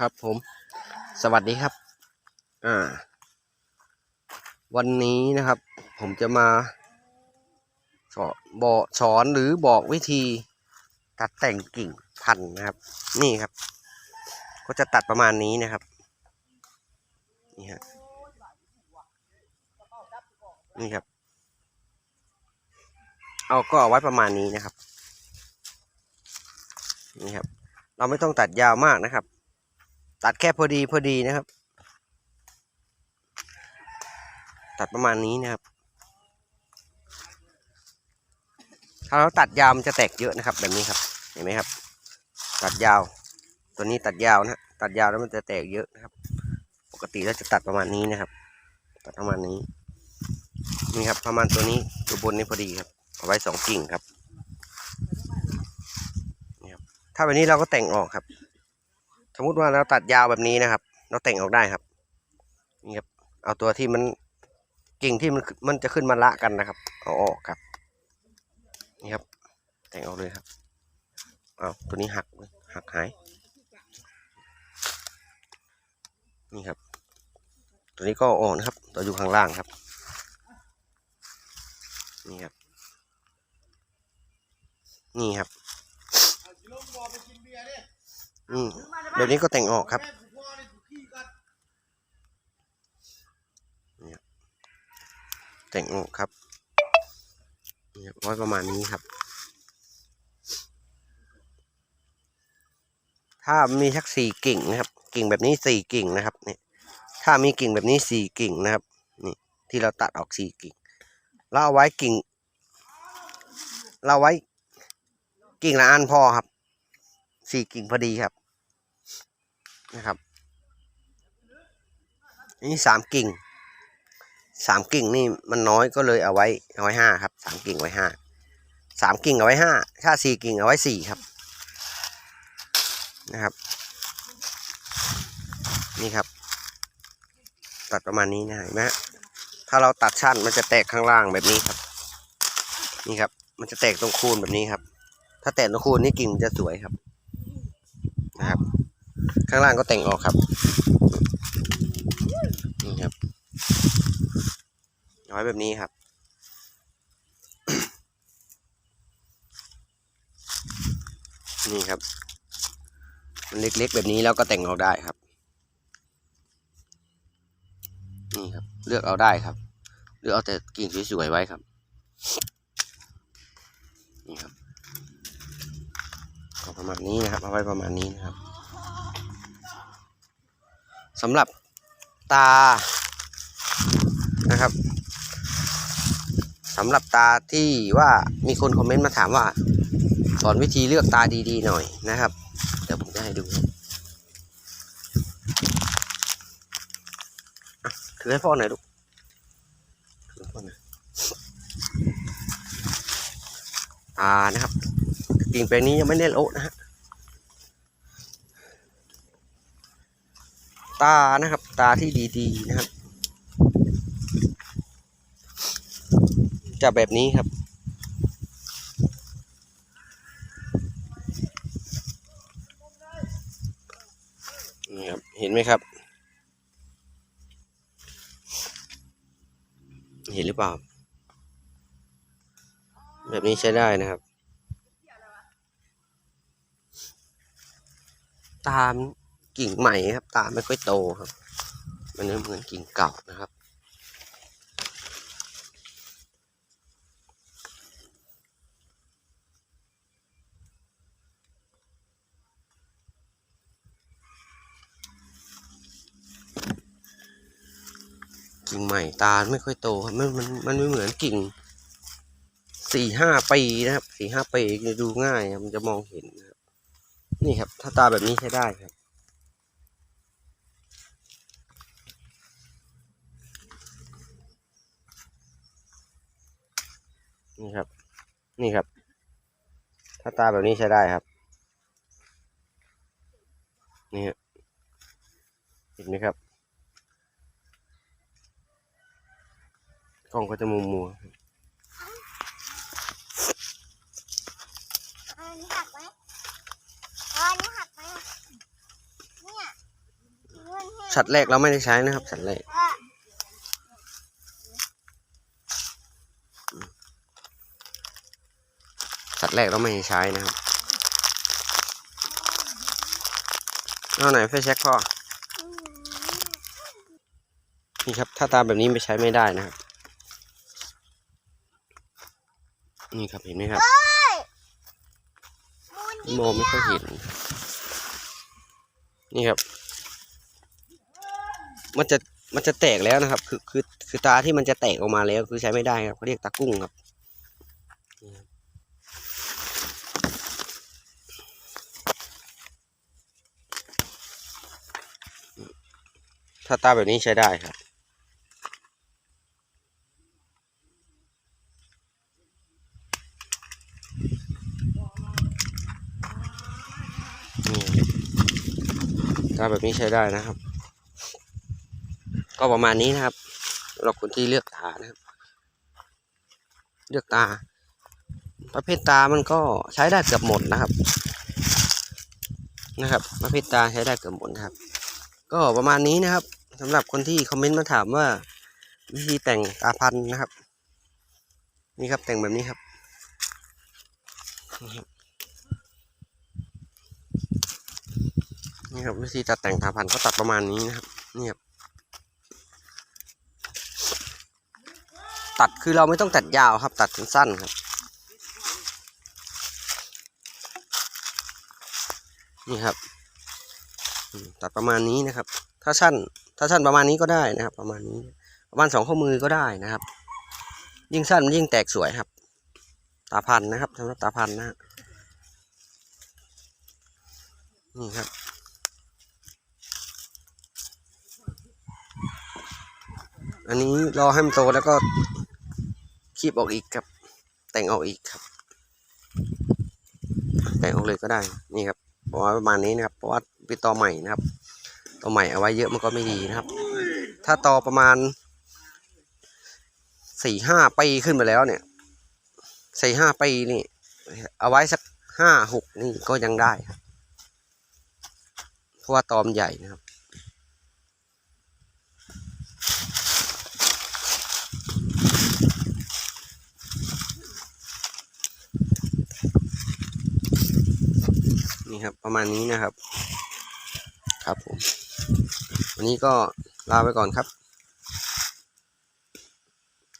ครับผม สวัสดีครับ อ่า วันนี้นะครับ ผมจะมาสอนบอกสอนหรือบอกวิธีตัดแต่งกิ่งพันธุ์นะครับ นี่ครับ ก็จะตัดประมาณนี้นะครับ นี่ฮะนี่ครับ เอาก็เอาไว้ประมาณนี้นะครับ นี่ครับ เราไม่ต้องตัดยาวมากนะครับ ตัดแค่พอดีพอดีนะครับ ตัดประมาณนี้นะครับ ถ้าเราตัดยาวมันจะแตกเยอะนะครับ แบบนี้ครับ เห็นไหมครับ ตัดยาว ตัวนี้ตัดยาวนะตัดยาวแล้วมันจะแตกเยอะนะครับ ปกติเราจะตัดประมาณนี้นะครับ ตัดประมาณนี้ นี่ครับ ประมาณตัวนี้ตัวบนนี้พอดีครับเอาไว้สองกิ่งครับนี่ครับ ถ้าแบบนี้เราก็แต่งออกครับ สมมติว่าเราตัดยาวแบบนี้นะครับ เราแต่งออกได้ครับนี่ครับเอาตัวที่มันกิ่งที่มันมันจะขึ้นมาละกันนะครับ เอาออกครับ นี่ครับ แต่งออกเลยครับเอาตัวนี้หักหักหายนี่ครับ ตัวนี้ก็อออกนะครับตัวอยู่ข้างล่างครับ นี่ครับ นี่ครับอืม แบบนี้ก็แต่งออกครับแต่งออกครับเนี่ยประมาณนี้ครับ ถ้ามีสักสี่กิ่งนะครับ กิ่งแบบนี้สี่กิ่งนะครับเนี่ยถ้ามีกิ่งแบบนี้สี่กิ่งนะครับนี่ที่เราตัดออกสี่กิ่งเราเอาไว้กิ่ง เราไว้กิ่งละอันพอครับสี่กิ่งพอดีครับ นะครับ นี่สามกิ่งสามกิ่งนี่มันน้อยก็เลยเอาไว้เอาไว้ห้าครับสามกิ่งไว้ห้าสามกิ่งเอาไว้ห้าถ้าสี่กิ่งเอาไว้สี่ครับนะครับ นี่ครับ ตัดประมาณนี้นะเห็นไหมฮะถ้าเราตัดชั้นมันจะแตกข้างล่างแบบนี้ครับ นี่ครับ มันจะแตกตรงคูนแบบนี้ครับ ถ้าแตกตรงคูนนี่กิ่งมันจะสวยครับนะครับ ข้างล่างก็แต่งออกครับนี่ครับเอาไว้แบบนี้ครับ นี่ครับ มันเล็กๆแบบนี้แล้วก็แต่งออกได้ครับ นี่ครับ เลือกเอาได้ครับเลือกเอาแต่กิ่งสวยๆไว้ครับนี่ครับเอาประมาณนี้นะครับเอาไว้ประมาณนี้นะครับ สำหรับตานะครับสำหรับตาที่ว่ามีคนคอมเมนต์มาถามว่า สอนวิธีเลือกตาดีๆหน่อยนะครับ เดี๋ยวผมจะให้ดูถือให้พ่อหน่อยลูกถือให้พ่อหน่อยตานะครับกิ่งแปลงนี้ยังไม่ได้โละนะฮะ ตานะครับ ตาที่ดีๆนะครับ จะแบบนี้ครับ นี่ครับ เห็นไหมครับ เห็นหรือเปล่า แบบนี้ใช้ได้นะครับ ตาม กิ่งใหม่ครับ ตาไม่ค่อยโตครับ มันเหมือนกิ่งเก่านะครับ กิ่งใหม่ตาไม่ค่อยโตครับมันมันมันไม่เหมือนกิ่งสี่ห้าปีนะครับสี่ห้าปีดูง่ายมันจะมองเห็นนะครับนี่ครับ ถ้าตาแบบนี้ใช้ได้ครับ นี่ครับ นี่ครับ ถ้าตาแบบนี้ใช้ได้ครับ นี่ฮะเห็นไหมครับ กล้องก็จะมัวมัวอันนี้หักไหมอันนี้หักไหมเนี่ยสัตว์แรกเราไม่ได้ใช้นะครับสัตว์แรกสัตว์ แรกเราไม่ได้ใช้นะครับเอาไหนไฟแช็กพ่อนี่ครับ ถ้าตามแบบนี้ไปใช้ไม่ได้นะครับ นี่ครับเห็นไหมครับมองไม่ค่อยเห็น นี่ครับ มันจะมันจะแตกแล้วนะครับ คือคือคือตาที่มันจะแตกออกมาแล้ว คือใช้ไม่ได้ครับเขาเรียกตากุ้งครับนี่ครับ ถ้าตาแบบนี้ใช้ได้ครับ ตาแบบนี้ใช้ได้นะครับ ก็ประมาณนี้นะครับสำหรับคนที่เลือกตานะครับ เลือกตา ประเภทตามันก็ใช้ได้เกือบหมดนะครับ นะครับ ประเภทตาใช้ได้เกือบหมดครับ ก็ประมาณนี้นะครับสำหรับคนที่คอมเมนต์มาถามว่าวิธีแต่งตาพันธุ์นะครับ นี่ครับแต่งแบบนี้ครับ นี่ครับวิธีตัดแต่งตาพันธุ์ก็ตัดประมาณนี้นะครับนี่ครับตัดคือเราไม่ต้องตัดยาวครับ ตัดสั้นๆครับนี่ครับ ตัดประมาณนี้นะครับ ถ้าสั้นถ้าสั้นประมาณนี้ก็ได้นะครับ ประมาณนี้ ประมาณสองข้อมือก็ได้นะครับ ยิ่งสั้นมันยิ่งแตกสวยครับ ตาพันธุ์นะครับสำหรับตาพันธุ์นะฮะนี่ครับอันนี้รอให้มันโตแล้วก็คีบออกอีกครับ แต่งออกอีกครับ แต่งออกเลยก็ได้นี่ครับเพราะว่าประมาณนี้นะครับเพราะว่า เป็นตอใหม่นะครับตอใหม่เอาไว้เยอะมันก็ไม่ดีนะครับ ถ้าตอประมาณสี่ห้าปีขึ้นไปแล้วเนี่ยสี่ห้าปีนี่ เอาไว้สักห้าหกนี่ก็ยังได้ครับเพราะว่าตอมใหญ่นะครับนี่ครับประมาณนี้นะครับ ครับผมวันนี้ก็ลาไปก่อนครับ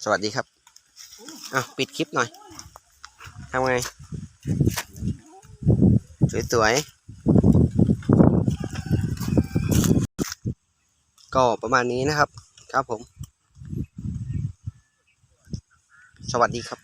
สวัสดีครับอะปิดคลิปหน่อยทำไง สวยๆ ก็ประมาณนี้นะครับ ครับผม สวัสดีครับ